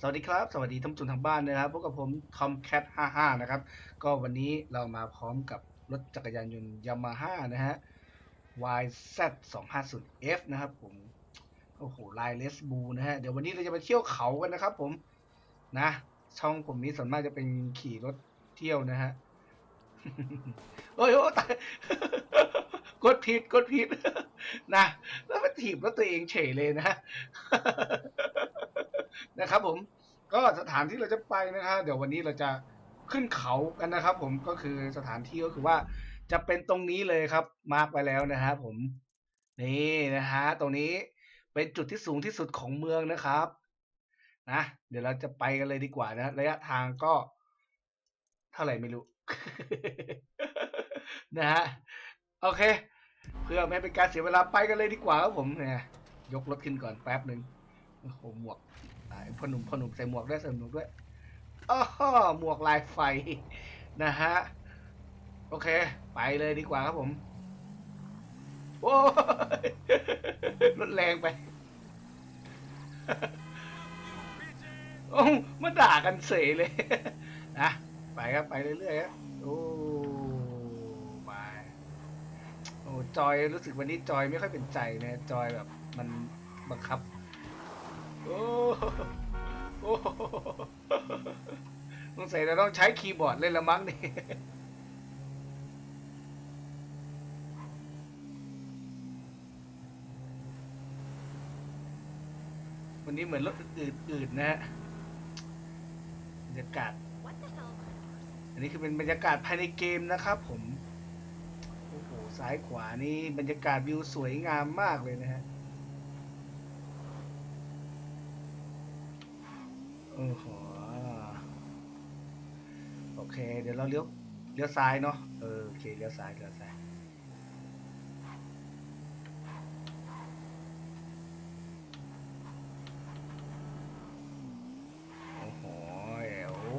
สวัสดีครับ สวัสดีท่านผู้ชมทางบ้านนะครับพบกับผม Tomcat 55 นะครับ ก็วันนี้เรามาพร้อมกับรถจักรยานยนต์ Yamaha นะฮะ YZ 250 F นะครับผม โอ้โห ลายเลสบูนะฮะ เดี๋ยววันนี้เราจะไปเที่ยวเขากันนะครับผม นะ ช่องผมนี้ส่วนมากจะเป็นขี่รถเที่ยวนะฮะ โอ้ยโอ้ตายกดผิดกดผิด นะ แล้วมาถีบรถตัวเองเฉยเลยนะ นะครับ ผมก็สถานที่เราจะไปนะฮะเดี๋ยววันนี้เราจะขึ้นเขากันนะครับ ผมก็คือสถานที่ก็คือว่าจะเป็นตรงนี้เลยครับ มาร์กไว้แล้วนะฮะผมนี่นะฮะตรงนี้เป็นจุดที่สูงที่สุดของเมืองนะครับนะเดี๋ยวเราจะไปกันเลยดีกว่านะ ระยะทางก็ เท่าไหร่ไม่รู้ นะฮะโอเค เพื่อไม่ให้เป็นการเสียเวลาไปกันเลยดีกว่าครับผมเนี่ยยกรถขึ้นก่อนแป๊บหนึ่งโอ้โหหมวก พอหนุ่มพอหนุ่มใส่หมวกด้วยใส่หมวกด้วยอ้อหมวกลายไฟนะฮะ โอเค ไปเลยดีกว่าครับผม โอ้รถแรงไปโอ้มาด่ากันเสยเลยนะไปครับไปเรื่อยๆครับโอ้ไปโอ้จอยรู้สึกวันนี้จอยไม่ค่อยเป็นใจนะจอยแบบมันบังคับ โอ้โอ้สงสัยเราต้องใช้คีย์บอร์ดเล่นละมั้งนี่วันนี้เหมือนรถอื่นๆนะฮะบรรยากาศ อันนี้คือเป็นบรรยากาศภายในเกมนะครับผม โอ้โห ซ้ายขวานี่บรรยากาศวิวสวยงามมากเลยนะฮะ โอ้โหโอเค เดี๋ยวเราเลี้ยวเลี้ยวซ้ายเนาะเออโอเคเลี้ยวซ้ายเลี้ยวซ้ายโอ้โหโอ้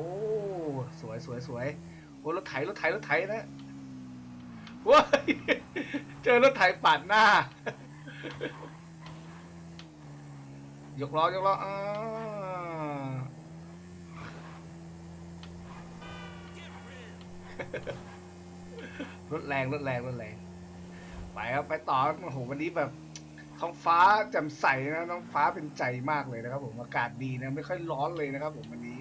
สวยสวยสวยโอ้รถไถรถไถรถไถนะว้ายเจอรถไถปาดหน้ายกล้อยกล้ออ่า รถแรงรถแรงรถแรง ไปครับไปต่อโอ้โหวันนี้แบบท้องฟ้าแจ่มใสนะท้องฟ้าเป็นใจมากเลยนะครับ ผมอากาศดีนะ ไม่ค่อยร้อนเลยนะครับ ผมวันนี้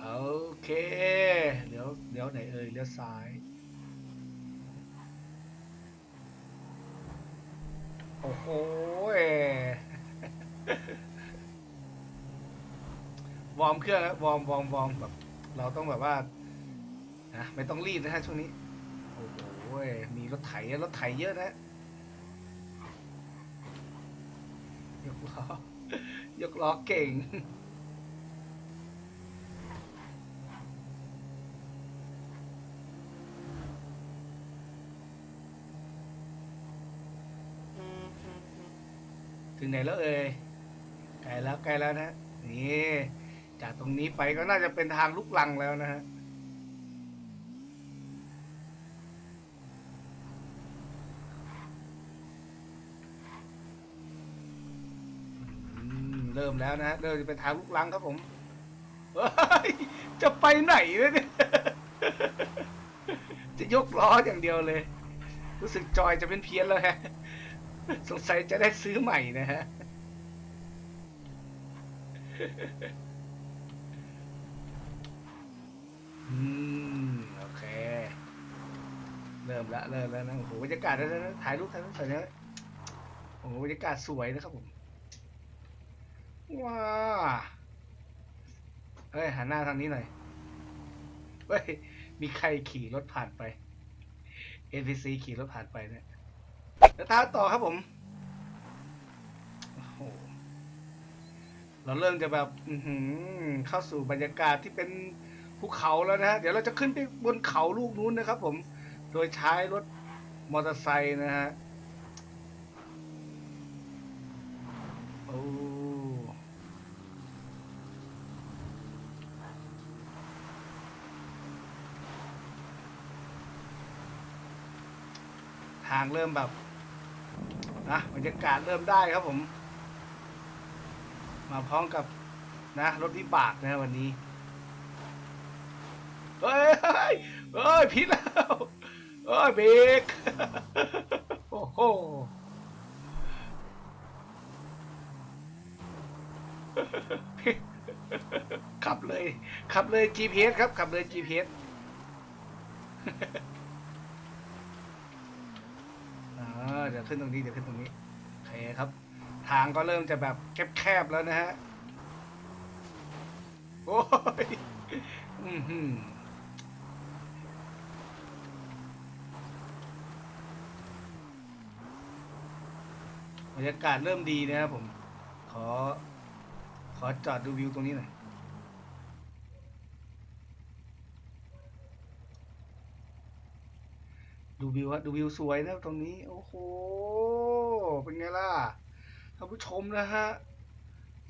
โอเค เดี๋ยวเดี๋ยวไหนเอ่ยเลี้ยวซ้าย โอ้โหวอร์มเครื่องครับวอร์มวอร์มวอร์มแบบ เราต้องแบบว่านะไม่ต้องรีบนะฮะช่วงนี้ โอ้โหมีรถไถรถไถเยอะนะยกล้อยกล้อเก่งถึงไหนแล้วเอ่ยใกล้แล้วใกล้แล้วนะนี่ จากตรงนี้ไปก็น่าจะเป็นทางลุกลังแล้วนะฮะเริ่มแล้วนะฮะเริ่มจะเป็นทางลุกลังครับผมจะไปไหนเนี่ยจะยกล้ออย่างเดียวเลย รู้สึกจอยจะเป็นเพี้ยนแล้วฮะสงสัยจะได้ซื้อใหม่นะฮะ อืม โอเค เริ่มละเริ่มแล้วนะโอ้โหบรรยากาศแล้วนะถ่ายรูปถ่ายรูปถ่ายนะโอ้โหบรรยากาศสวยนะครับผม ว้าเฮ้ยหันหน้าทางนี้หน่อยเฮ้ยมีใครขี่รถผ่านไป NPC ขี่รถผ่านไปเนี่ยแล้วท้าต่อครับผมโอ้โหเราเริ่มจะแบบอื้อหือเข้าสู่บรรยากาศที่เป็น ภูเขาแล้วนะฮะเดี๋ยวเราจะขึ้นไปบนเขาลูกนู้นนะครับ ผม โดยใช้รถมอเตอร์ไซค์นะฮะโอ้ทางเริ่มแบบนะบรรยากาศเริ่มได้ครับผม มาพร้อมกับนะรถวิบากนะวันนี้ เฮ้ยเฮ้ยเฮ้ยพิษแล้วเฮ้ยเบรกโอ้โหขับเลย ขับเลย GPS ครับ ขับเลย GPS เดี๋ยวขึ้นตรงนี้ เดี๋ยวขึ้นตรงนี้ โอเคครับ ทางก็เริ่มจะแบบแคบๆแล้วนะฮะ โอ้ย อือ บรรยากาศเริ่มดีนะครับผม ขอ ขอจอดดูวิวตรงนี้หน่อย ดูวิวฮะดูวิวสวยนะตรงนี้ โอ้โห เป็นไงล่ะ ท่านผู้ชมนะฮะ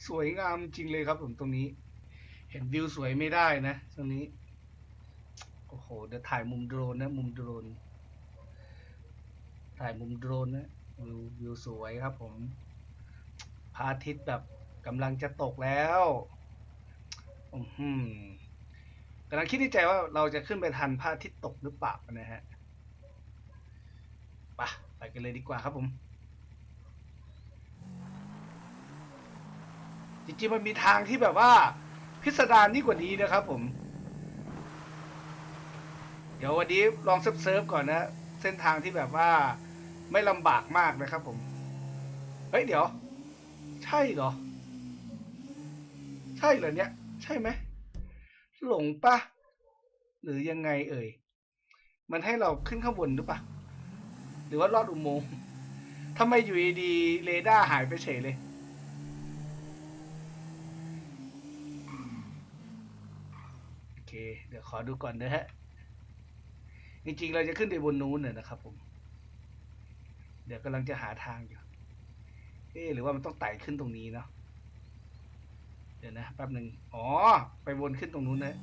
สวยงามจริงเลยครับผมตรงนี้ เห็นวิวสวยไม่ได้นะ ตรงนี้ โอ้โห เดี๋ยวถ่ายมุมโดรนนะ มุมโดรน ถ่ายมุมโดรนนะ วิววิวสวยครับผมพระอาทิตย์แบบกำลังจะตกแล้วอือหือกำลังคิดในใจว่าเราจะขึ้นไปทันพระอาทิตย์ตกหรือเปล่านะฮะไปไปกันเลยดีกว่าครับผม จริงๆมันมีทางที่แบบว่า พิสดารนี่กว่านี้นะครับผม เดี๋ยววันนี้ลองเซิร์ฟๆก่อนนะ เส้นทางที่แบบว่า ไม่ลำบากมากนะครับผม เฮ้ยเดี๋ยว ใช่เหรอ ใช่เหรอเนี่ย ใช่ไหมหลงปะหรือยังไงเอ่ย มันให้เราขึ้นข้างบนหรือปะหรือว่าลอดอุโมงค์ทำไมอยู่ดีเรดาร์หายไปเฉยเลย โอเค เดี๋ยวขอดูก่อนนะฮะ จริงๆ เราจะขึ้นไปบนนู้นน่ยนะครับผม เดี๋ยวกำลังจะหาทางอยู่ เอ๊ะหรือว่ามันต้องไต่ขึ้นตรงนี้เนาะ เดี๋ยวนะแป๊บหนึ่งอ๋อ ไปวนขึ้นตรงนู้นนะ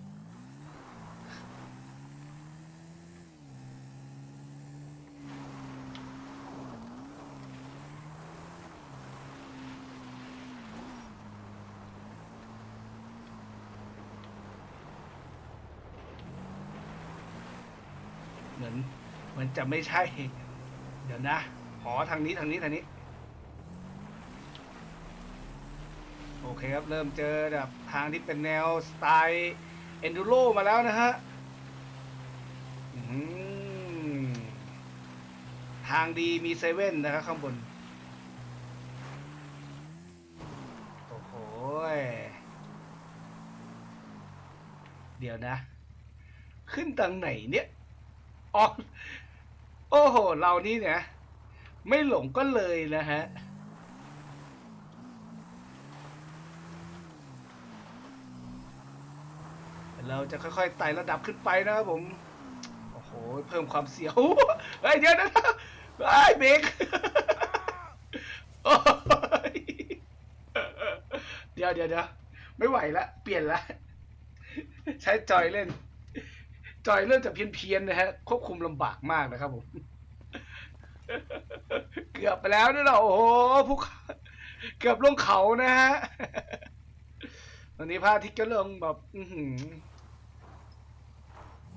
เหมือนมือนจะไม่ใช่ เดี๋ยวนะ อ๋อทางนี้ทางนี้ทางนี้ โอเคครับ เริ่มเจอแบบทางที่เป็นแนวสไตล์เอนดูโรมาแล้วนะฮะอื้อหือทางดีมีเซเว่นนะครับข้างบน โอ้โห เดี๋ยวนะ ขึ้นทางไหนเนี่ย อ๋อ โอ้โห เรานี่เนี่ย ไม่หลงก็เลยนะฮะ เราจะค่อยๆไต่ระดับขึ้นไปนะครับผม โอ้โห เพิ่มความเสียวเฮ้ยเดี๋ยวนะไอ้เบรกเดี๋ยวเดี๋ยวเดี๋ยวไม่ไหวละ เปลี่ยนละ ใช้จอยเล่น จอยเริ่มจะเพี้ยนๆนะฮะ ควบคุมลำบากมากนะครับผม เกือบไปแล้วนี่เราโอ้โหภูเขาเกือบลงเขานะฮะตอนนี้พระอาทิตย์ก็เริ่มแบบ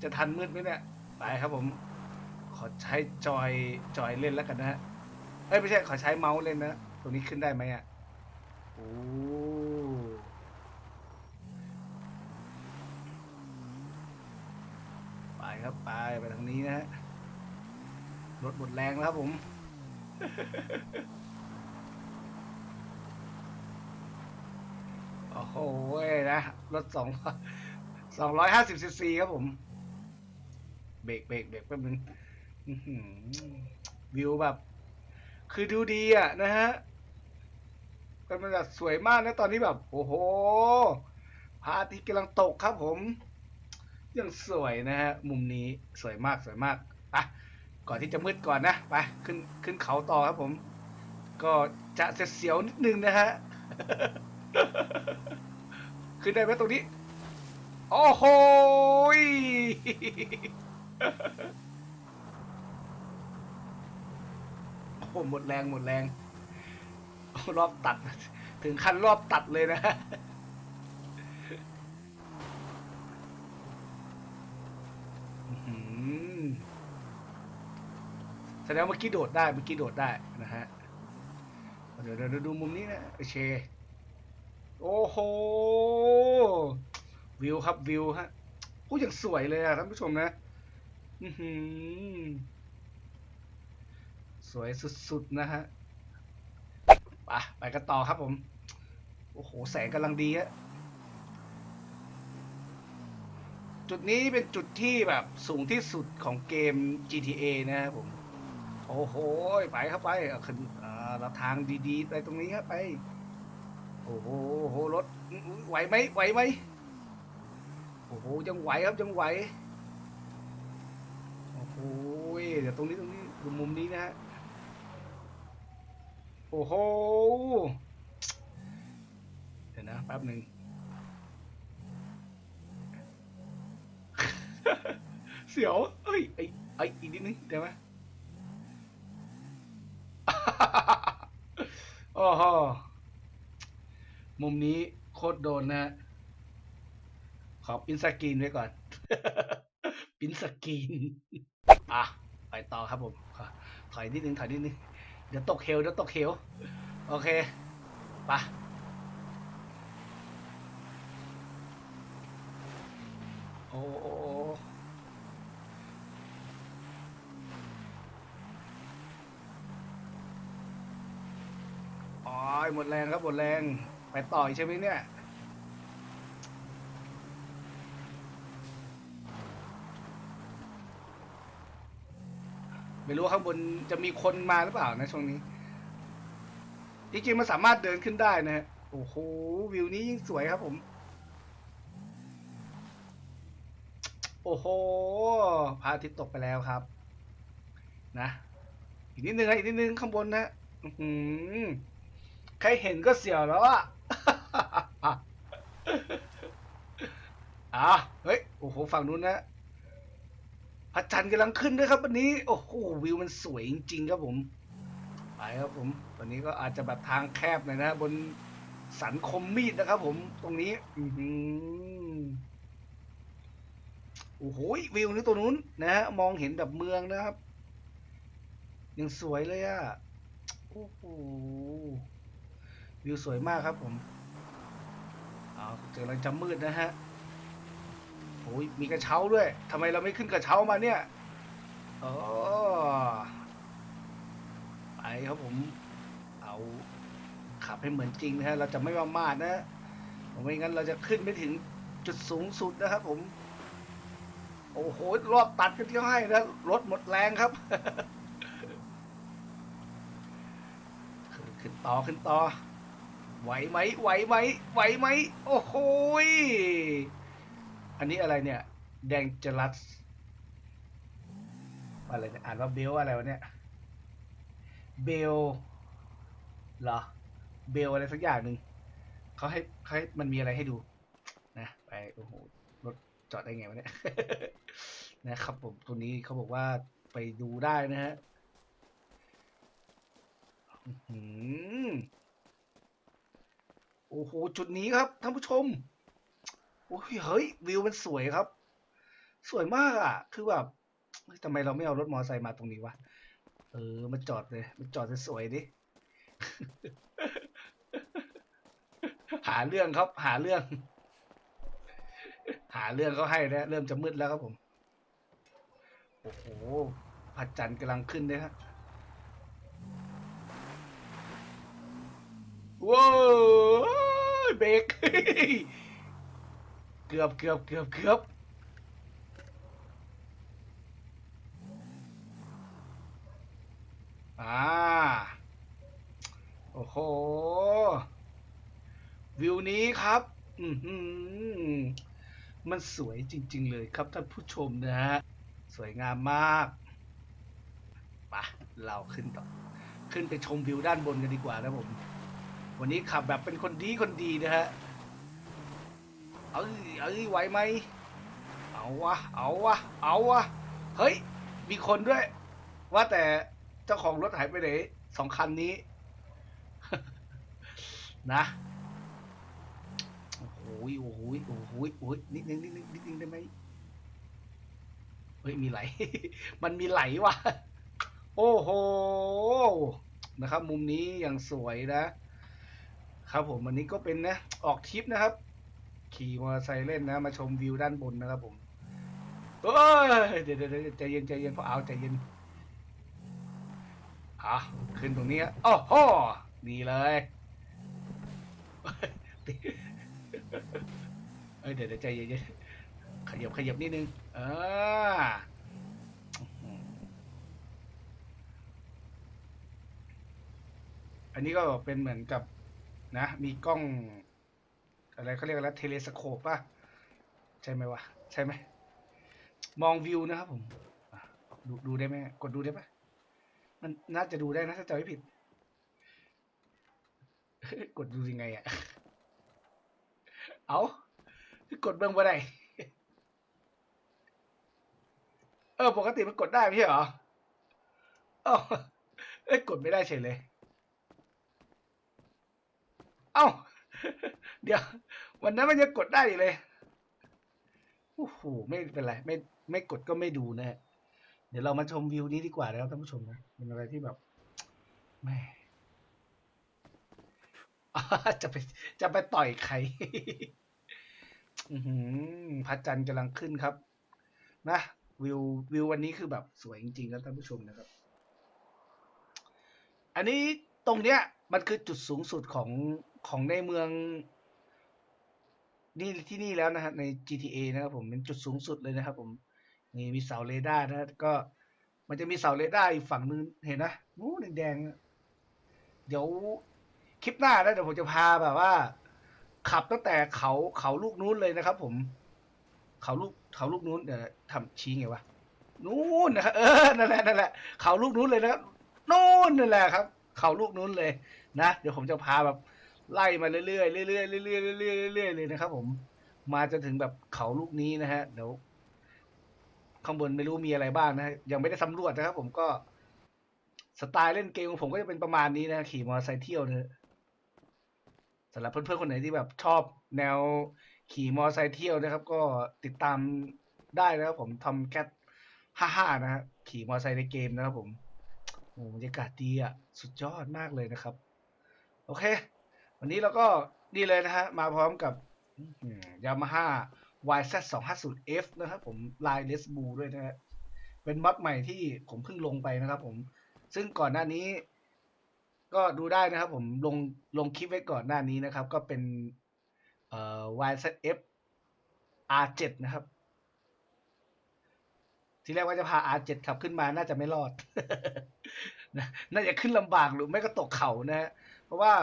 จะทันมืดไหมเนี่ย ไปครับผม ขอใช้จอยจอยเล่นแล้วกันนะฮะเอ้ยไม่ใช่ขอใช้เมาส์เล่นนะตรงนี้ขึ้นได้ไหมอะโอ้ไปครับไปไปทางนี้นะฮะ รถหมดแรงแล้วครับผม โอ้โหนะ รถสองสองร้อยห้าสิบซีซีครับผม เบรกเบรกเบรกแป๊บนึงวิวแบบ คือดูดีอะนะฮะก็มันแบบสวยมากนะตอนนี้แบบ โอ้โหพระอาทิตย์กำลังตกครับผม ยังสวยนะฮะ มุมนี้สวยมากสวยมาก ก่อนที่จะมืดก่อนนะไปขึ้นขึ้นเขาต่อครับผม ก็จะเสียวๆนิดนึงนะฮะขึ้นได้ไหมตรงนี้ โอ้โหยโอ้หมดแรงหมดแรง รอบตัด ถึงขั้นรอบตัดเลยนะอื แสดงว่าเมื่อกี้โดดได้เมื่อกี้โดดได้นะฮะเดี๋ยวเดี๋ยวดูมุมนี้นะโอเคโอ้โหวิวครับวิวฮะพูดอย่างสวยเลยอะท่านผู้ชมนะอือหือสวยสุดๆนะฮะไปไปกันต่อครับผม โอ้โห แสงกำลังดีฮะจุดนี้เป็นจุดที่แบบสูงที่สุดของเกม GTA นะครับผม โอ้โหไปครับไปเอาขึ้นอ่าเราทางดีๆไปตรงนี้ครับไป โอ้โหโอ้โหรถไหวไหมไหวไหมโอ้โหยังไหวครับยังไหวโอ้โหเดี๋ยวตรงนี้ตรงนี้ดูมุมนี้นะฮะโอ้โหเดี๋ยวนะแป๊บหนึ่ง เสียวเอ้ยไอ้ไอ้ยอีกนิดนึงเดี๋ยวไหม โอ้โหมุมนี้โคตรโดนนะ ขอปริ้นสกรีนไว้ก่อน ปิ้นสกรีน อะ ไปต่อครับผม ถอยนิดนึง ถอยนิดนึง เดี๋ยวตกเฮลเดี๋ยวตกเฮลโอเค ไปโอ้โอ้โอ้อ๋อหมดแรงครับหมดแรง ไปต่อยใช่ไหมเนี่ย ไม่รู้ข้างบนจะมีคนมาหรือเปล่านะช่วงนี้จริงๆมันสามารถเดินขึ้นได้นะฮะโอ้โหวิวนี้ยิ่งสวยครับผม โอ้โหพระอาทิตย์ตกไปแล้วครับ นะ อีกนิดนึงนะอีกนิดนึงข้างบนนะ อือหือ ใครเห็นก็เสียวแล้วอะอะเฮ้ย โอ้โห ฝั่งนู้นนะพระจันทร์กำลังขึ้นด้วยครับวันนี้ โอ้โห วิวมันสวยจริงๆครับผม ไปครับผม วันนี้ก็อาจจะแบบทางแคบหน่อยนะ บนสันคมมีดนะครับผม ตรงนี้ อือหือโอ้โห วิวนี้ตัวนู้นนะฮะ มองเห็นแบบเมืองนะครับ ยังสวยเลยอะโอ้โห วิวสวยมากครับผมเอาเจอกำลังจะมืดนะฮะโอ้ยมีกระเช้าด้วยทำไมเราไม่ขึ้นกระเช้ามาเนี่ยอ๋อไปครับผม เอา ขับให้เหมือนจริงนะฮะ เราจะไม่ประมาทนะไม่งั้นเราจะขึ้นไม่ถึงจุดสูงสุดนะครับผม โอ้โห รอบตัดกันที่ให้นะรถหมดแรงครับ ขึ้นต่อขึ้นต่อ ไหวไหมไหวไหมไหวไหมโอ้โหยอันนี้อะไรเนี่ย แดงจรัสอะไรเนี่ยอ่านว่าเบลอะไรวะเนี่ย เบลเหรอ เบลอะไรสักอย่างหนึ่งเขาให้เขาให้มันมีอะไรให้ดู นะไปโอ้โหรถจอดได้ไงวะเนี่ย นะครับผมตัวนี้เขาบอกว่าไปดูได้นะฮะอื้อหือ โอ้โหจุดนี้ครับท่านผู้ชมโอ้ยเฮ้ยวิวมันสวยครับ สวยมากอะ คือแบบทำไมเราไม่เอารถมอเตอร์ไซค์มาตรงนี้วะเออมาจอดเลยมาจอดสวยๆดิหาเรื่องครับ หาเรื่อง หาเรื่องเขาให้นะเริ่มจะมืดแล้วครับผม โอ้โหพระจันทร์กำลังขึ้นเลยฮะว้าว เบรกเกือบเกือบเกือบเกือบอ่า โอ้โห วิวนี้ครับ อือหือมันสวยจริง ๆ เลยครับท่านผู้ชมนะฮะ สวยงามมากปะเราขึ้นต่อ ขึ้นไปชมวิวด้านบนกันดีกว่านะผม วันนี้ขับแบบเป็นคนดีคนดีนะฮะ เอ้ยเอ้ยไหวไหม เอาวะ เอาวะ เอาวะ เฮ้ย มีคนด้วย ว่าแต่เจ้าของรถหายไปไหนสองคันนี้ นะ โอ้โหโอ้โหโอ้โหโอ้ยนิดนึงนิดนึงนิดนึงได้ไหมเฮ้ย มีไหล มันมีไหลว่ะ โอ้โห นะครับ มุมนี้อย่างสวยนะ ครับผมวันนี้ก็เป็นนะออกทริปนะครับ ขี่มอเตอร์ไซค์เล่นนะ มาชมวิวด้านบนนะครับผมเอ้ยเดี๋ยวเดี๋ยวใจเย็นใจเย็นพอเอาใจเย็นอะขึ้นตรงนี้โอ้โหนี่เลยเอ้ยเดี๋ยวเดี๋ยวใจเย็นๆขยับขยับนิดนึงอ่าอันนี้ก็เป็นเหมือนกับ นะ มีกล้อง อะไรเขาเรียกอะไรเทเลสโคปป่ะ ใช่ไหมวะ ใช่ไหม มองวิวนะครับผมดูดูได้ไหมกดดูได้ปะมันน่าจะดูได้นะ ถ้าจำไม่ผิด กดดูยังไงอะเอากดเบื้องบนไดเออ ปกติมันกดได้ไม่ใช่เหรอเอ้าเอ้ยกดไม่ได้เฉยเลย เอ้า เดี๋ยว วันนั้นมันยังกดได้เลยโอ้โหไม่เป็นไร ไม่ไม่กดก็ไม่ดูนะฮะเดี๋ยวเรามาชมวิวนี้ดีกว่านะครับท่านผู้ชมนะเป็นอะไรที่แบบแม่จะไปจะไปต่อยใครพระจันทร์กำลังขึ้นครับ นะวิววิววันนี้คือแบบสวยจริงๆครับท่านผู้ชมนะครับ อันนี้ตรงเนี้ย มันคือจุดสูงสุดของ ของในเมืองนี่ที่นี่แล้วนะฮะใน GTA นะครับผมเป็นจุดสูงสุดเลยนะครับผมนี่มีเสาเรดาร์นะก็ มันจะมีเสาเรดาร์อีกฝั่งนึงเห็นนะนู้นแดงๆเดี๋ยวคลิปหน้านะเดี๋ยวผมจะพาแบบว่า ขับตั้งแต่เขาเขาลูกนู้นเลยนะครับ ผม เขาลูกเขาลูกนู้นเดี๋ยวทำชี้ไงวะนู้นนะครับเออนั่นแหละนั่นแหละเขาลูกนู้นเลยนะครับนู้นนั่นแหละครับ เขาลูกนู้นเลย นะเดี๋ยวผมจะพาแบบ ไล่มาเรื่อยๆเรื่อยๆเรื่อยๆเรื่อยๆเรื่อยๆเลยนะครับ ผม มาจนถึงแบบเขาลูกนี้นะฮะเดี๋ยวข้างบนไม่รู้มีอะไรบ้างนะฮะยังไม่ได้สำรวจนะครับ ผมก็สไตล์เล่นเกมของผมก็จะเป็นประมาณนี้นะขี่มอเตอร์ไซค์เที่ยวนะสำหรับเพื่อนๆคนไหนที่แบบชอบแนวขี่มอเตอร์ไซค์เที่ยวนะครับ ก็ติดตามได้นะครับผมทำแคทห้าห้านะฮะขี่มอเตอร์ไซค์ในเกมนะครับผมโอ้บรรยากาศดีอะ สุดยอดมากเลยนะครับ โอเค วันนี้เราก็นี่เลยนะฮะ มาพร้อมกับยามาฮ่า YZ 2 5 0 F นะครับผมลายเลสบูด้วยนะฮะเป็นมัดใหม่ที่ผมเพิ่งลงไปนะครับผม ซึ่งก่อนหน้านี้ ก็ดูได้นะครับผมลงลงคลิปไว้ก่อนหน้านี้นะครับ ก็เป็นเอ่อ YZF R7 นะครับ ทีแรกว่าจะพา R7 ขับขึ้นมาน่าจะไม่รอด น่าจะขึ้นลำบากหรือไม่ก็ตกเขานะฮะเพราะว่า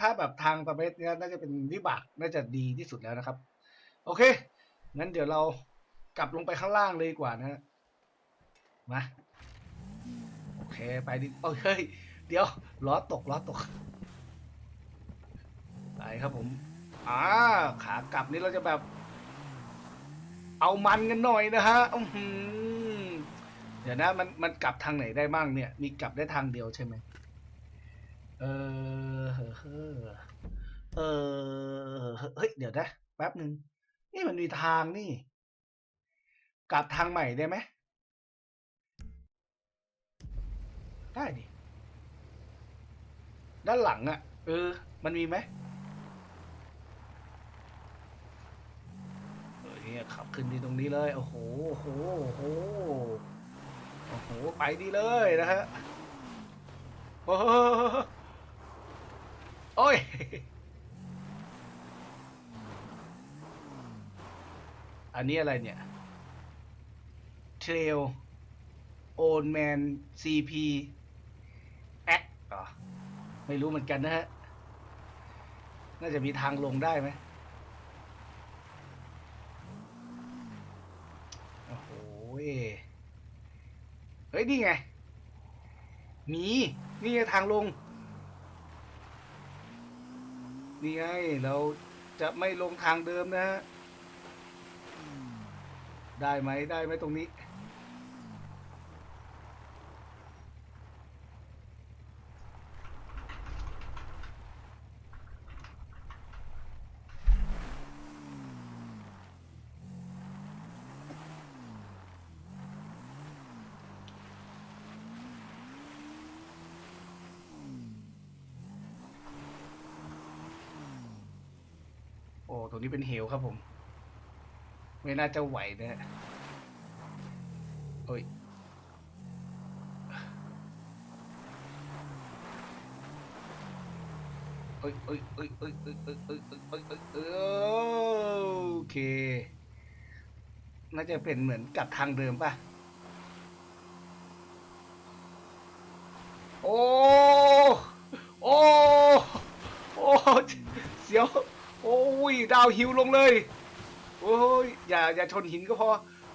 ถ้าแบบทางประเภทเนี้ยน่าจะเป็นวิบากน่าจะดีที่สุดแล้วนะครับ โอเคงั้นเดี๋ยวเรากลับลงไปข้างล่างเลยดีกว่านะฮะมาโอเคไปดิโอ้ยเฮ้ยเดี๋ยวล้อตกล้อตกไปครับผมอ่าขากลับนี้เราจะแบบ เอามันกันหน่อยนะฮะอือหือเดี๋ยวนะมันมันกลับทางไหนได้บ้างเนี่ย มีกลับได้ทางเดียวใช่ไหม เออเออเออเฮ้ยเดี๋ยวนะแป๊บหนึ่งนี่มันมีทางนี่ กลับทางใหม่ได้ไหมได้ดิด้านหลังอะ่ะ เออ มันมีไหมเออเนี่ยขับขึ้นที่ตรงนี้เลย โอ้โห โอ้โห โอ้โห โอ้โห ไปดีเลยนะฮะโอ้โห โอ้ย อันนี้อะไรเนี่ย Trail Old Man CP X อ๋อไม่รู้เหมือนกันนะฮะ น่าจะมีทางลงได้ไหมโอ้โหยเฮ้ย นี่ไง มี นี่ไงทางลง นี่ไง เราจะไม่ลงทางเดิมนะฮะ ได้ไหมได้ไหมตรงนี้ ตรงนี้เป็นเหวครับผม ไม่น่าจะไหวนะฮะโอ้ยเอ้ยเอ้ยเอ้ยเอ้ยเอ้ยเอ้ยเอ้ยเอ้ยเอ้ยเอ้ยเอ้ยโอเค น่าจะเป็นเหมือนกับทางเดิมป่ะ โอ้ โอ้ โอ้ เสียว อ้ยดาวฮิวลงเลยโอ้ยอย่าอย่าชนหินก็พอ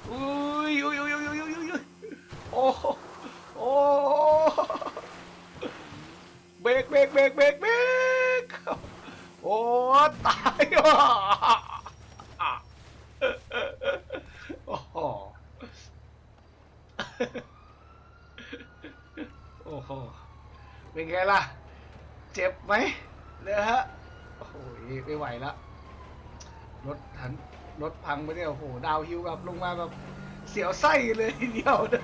อุ้ยอุ้ยอุ้ยอุ้ยอุ้ยอุ้ยอุ้ยโอ้โอ้เบรกเบรกเบรกเบรกเบรกโอ้ตายว่ะโอ้โหโอ้โหเป็นไงล่ะ เจ็บไหมเนี่ยฮะโอ้โหไม่ไหวละ รถทันรถพังไปเนี่ยโอ้โห ดาวฮิวแบบลงมาแบบเสียวไส้เลยทีเดียวนะ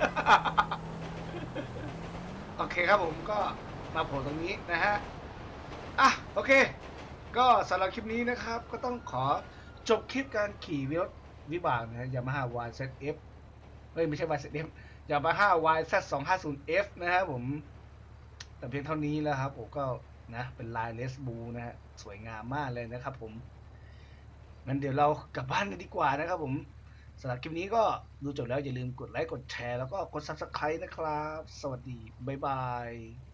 โอเคครับผมก็มาโผล่ตรงนี้นะฮะ อะ โอเค ก็สำหรับคลิปนี้นะครับ ก็ต้องขอจบคลิปการขี่รถวิบากนะฮะยามาฮ่า YZF เฮ้ย ไม่ใช่ YZF ยามาฮ่า YZ250F นะครับผม แต่เพียงเท่านี้แล้วครับผมก็นะเป็นลายเลสบูนะฮะ สวยงามมากเลยนะครับผม งั้นเดี๋ยวเรากลับบ้านกันดีกว่านะครับผมสำหรับคลิปนี้ก็ดูจบแล้วอย่าลืมกดไลค์กดแชร์แล้วก็กด Subscribe นะครับ สวัสดี บ๊ายบาย